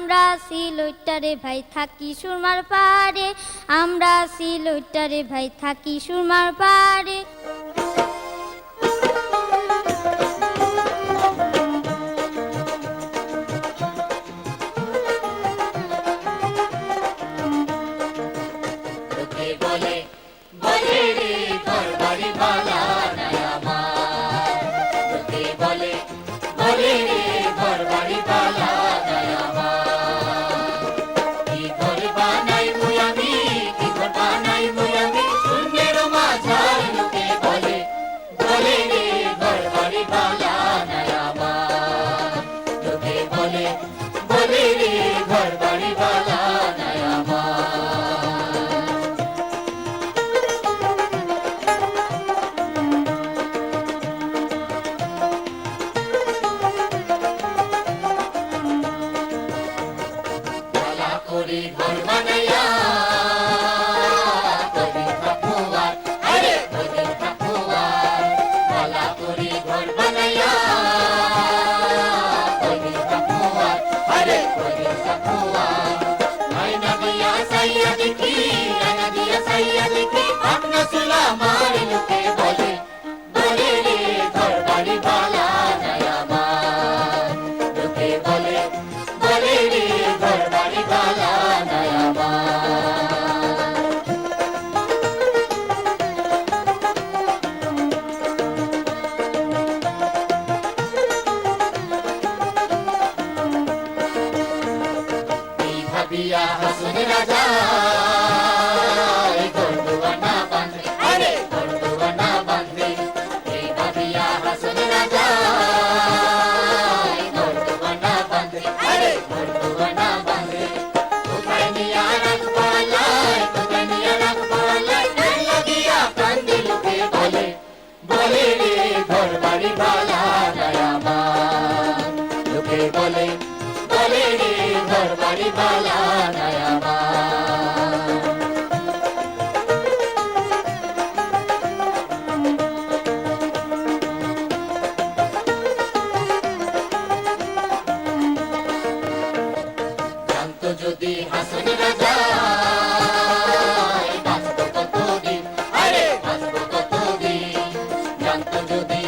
আমরা সিলুটারে ভাই থাকি সুরমার পারে আমরা সিলুটারে ভাই থাকি সুরমার পাড়ে ಸೈಯದಿಕ್ಕಿ ನದಿಯ ಸೈಯದಿಕ್ಕಿ ಅನ್ನ ಸುಲ ಮಾಡಿಲು ভাবিয়া হাসুন রাজা গর্দুয়ানা বাঁধে। আরে! গর্দুয়ানা বাঁধে এই ভাবিয়া হাসুন রাজা গর্দুয়ানা বাঁধে। আরে! বলে? বলে রে ঘর বাড়ি রে বালা যদি